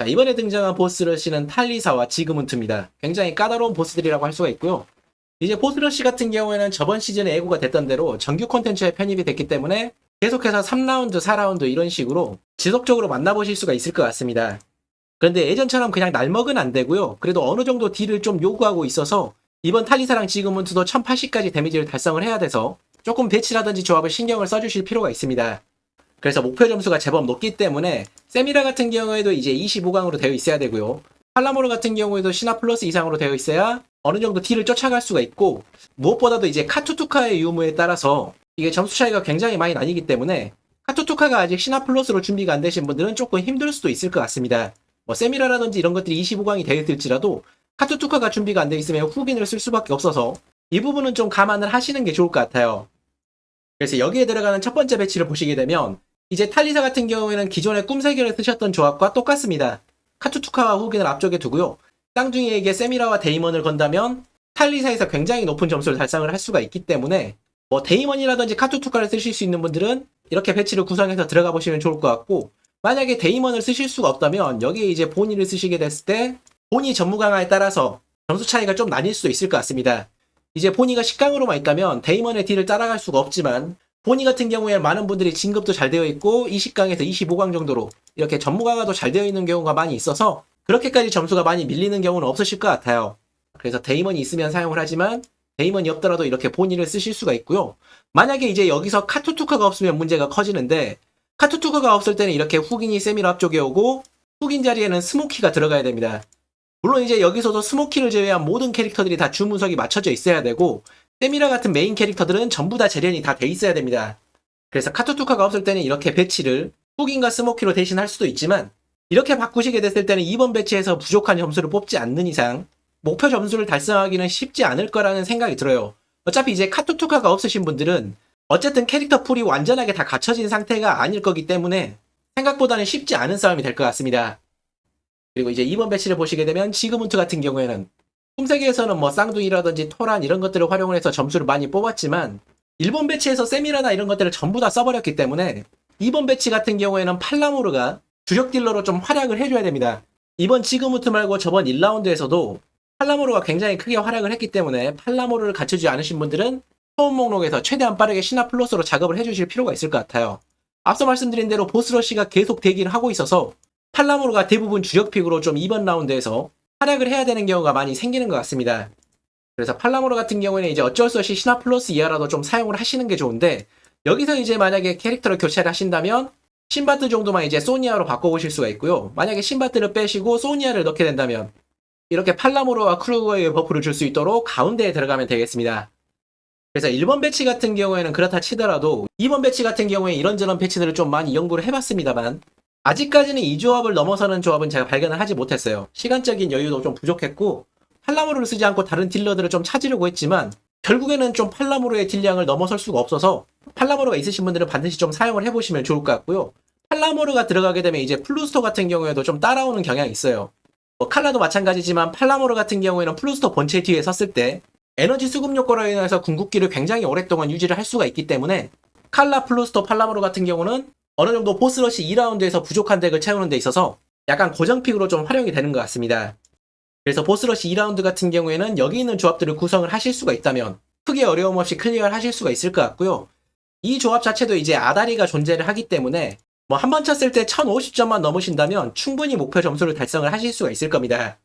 자, 이번에 등장한 보스러시는 탈리사와 지그문트입니다. 굉장히 까다로운 보스들이라고 할 수가 있고요. 이제 보스러시 같은 경우에는 저번 시즌에 예고가 됐던 대로 정규 콘텐츠에 편입이 됐기 때문에 계속해서 3라운드, 4라운드 이런 식으로 지속적으로 만나보실 수가 있을 것 같습니다. 그런데 예전처럼 그냥 날먹은 안 되고요. 그래도 어느 정도 딜을 좀 요구하고 있어서 이번 탈리사랑 지그문트도 1080까지 데미지를 달성을 해야 돼서 조금 배치라든지 조합을 신경을 써주실 필요가 있습니다. 그래서 목표 점수가 제법 높기 때문에 세미라 같은 경우에도 이제 25강으로 되어 있어야 되고요. 팔라모르 같은 경우에도 시나 플러스 이상으로 되어 있어야 어느 정도 딜을 쫓아갈 수가 있고 무엇보다도 이제 카투투카의 유무에 따라서 이게 점수 차이가 굉장히 많이 나뉘기 때문에 카투투카가 아직 시나 플러스로 준비가 안 되신 분들은 조금 힘들 수도 있을 것 같습니다. 뭐 세미라라든지 이런 것들이 25강이 되어 있을지라도 카투투카가 준비가 안 돼 있으면 후긴을 쓸 수밖에 없어서 이 부분은 좀 감안을 하시는 게 좋을 것 같아요. 그래서 여기에 들어가는 첫 번째 배치를 보시게 되면 이제 탈리사 같은 경우에는 기존의 꿈세계를 쓰셨던 조합과 똑같습니다. 카투투카와 후긴을 앞쪽에 두고요. 쌍둥이에게 세미라와 데이먼을 건다면 탈리사에서 굉장히 높은 점수를 달성을 할 수가 있기 때문에 뭐 데이먼이라든지 카투투카를 쓰실 수 있는 분들은 이렇게 배치를 구성해서 들어가 보시면 좋을 것 같고 만약에 데이먼을 쓰실 수가 없다면 여기에 이제 본이를 쓰시게 됐을 때 본이 전무 강화에 따라서 점수 차이가 좀 나뉠 수도 있을 것 같습니다. 이제 보니가 10강으로만 있다면 데이먼의 딜을 따라갈 수가 없지만 보니 같은 경우에 많은 분들이 진급도 잘 되어 있고 20강에서 25강 정도로 이렇게 전무 강화도 잘 되어 있는 경우가 많이 있어서 그렇게까지 점수가 많이 밀리는 경우는 없으실 것 같아요. 그래서 데이먼이 있으면 사용을 하지만 데이먼이 없더라도 이렇게 본인을 쓰실 수가 있고요. 만약에 이제 여기서 카투투카가 없으면 문제가 커지는데 카투투카가 없을 때는 이렇게 후긴이 세미라 앞쪽에 오고 후긴 자리에는 스모키가 들어가야 됩니다. 물론 이제 여기서도 스모키를 제외한 모든 캐릭터들이 다 주문석이 맞춰져 있어야 되고 세미라 같은 메인 캐릭터들은 전부 다 재련이 다 돼 있어야 됩니다. 그래서 카투투카가 없을 때는 이렇게 배치를 후긴과 스모키로 대신할 수도 있지만 이렇게 바꾸시게 됐을 때는 이번 배치에서 부족한 점수를 뽑지 않는 이상 목표 점수를 달성하기는 쉽지 않을 거라는 생각이 들어요. 어차피 이제 카투투카가 없으신 분들은 어쨌든 캐릭터 풀이 완전하게 다 갖춰진 상태가 아닐 거기 때문에 생각보다는 쉽지 않은 싸움이 될 것 같습니다. 그리고 이제 이번 배치를 보시게 되면 지그문트 같은 경우에는 꿈세계에서는 뭐 쌍둥이라든지 토란 이런 것들을 활용을 해서 점수를 많이 뽑았지만 일본 배치에서 세미라나 이런 것들을 전부 다 써버렸기 때문에 이번 배치 같은 경우에는 팔라모르가 주력 딜러로 좀 활약을 해줘야 됩니다. 이번 지그문트 말고 저번 1라운드에서도 팔라모르가 굉장히 크게 활약을 했기 때문에 팔라모르를 갖추지 않으신 분들은 처음 목록에서 최대한 빠르게 시나 플러스로 작업을 해주실 필요가 있을 것 같아요. 앞서 말씀드린 대로 보스러시가 계속 대기를 하고 있어서 팔라모르가 대부분 주력픽으로 좀 이번 라운드에서 활약을 해야 되는 경우가 많이 생기는 것 같습니다. 그래서 팔라모르 같은 경우에는 이제 어쩔 수 없이 시나 플러스 이하라도 좀 사용을 하시는 게 좋은데 여기서 이제 만약에 캐릭터를 교체를 하신다면 신바트 정도만 이제 소니아로 바꿔보실 수가 있고요. 만약에 신바트를 빼시고 소니아를 넣게 된다면 이렇게 팔라모르와 크루거의 버프를 줄 수 있도록 가운데에 들어가면 되겠습니다. 그래서 1번 배치 같은 경우에는 그렇다 치더라도 2번 배치 같은 경우에 이런저런 배치들을 좀 많이 연구를 해봤습니다만 아직까지는 이 조합을 넘어서는 조합은 제가 발견을 하지 못했어요. 시간적인 여유도 좀 부족했고 팔라모르를 쓰지 않고 다른 딜러들을 좀 찾으려고 했지만 결국에는 좀 팔라모르의 딜량을 넘어설 수가 없어서 팔라모르가 있으신 분들은 반드시 좀 사용을 해보시면 좋을 것 같고요. 팔라모르가 들어가게 되면 이제 플루스토 같은 경우에도 좀 따라오는 경향이 있어요. 뭐 칼라도 마찬가지지만 팔라모르 같은 경우에는 플루스토 본체 뒤에 섰을 때 에너지 수급 효과로 인해서 궁극기를 굉장히 오랫동안 유지를 할 수가 있기 때문에 칼라 플루스토 팔라모르 같은 경우는 어느 정도 보스러시 2라운드에서 부족한 덱을 채우는 데 있어서 약간 고정픽으로 좀 활용이 되는 것 같습니다. 그래서 보스러시 2라운드 같은 경우에는 여기 있는 조합들을 구성을 하실 수가 있다면 크게 어려움 없이 클리어를 하실 수가 있을 것 같고요. 이 조합 자체도 이제 아다리가 존재를 하기 때문에 뭐 한 번 쳤을 때 1050점만 넘으신다면 충분히 목표 점수를 달성을 하실 수가 있을 겁니다.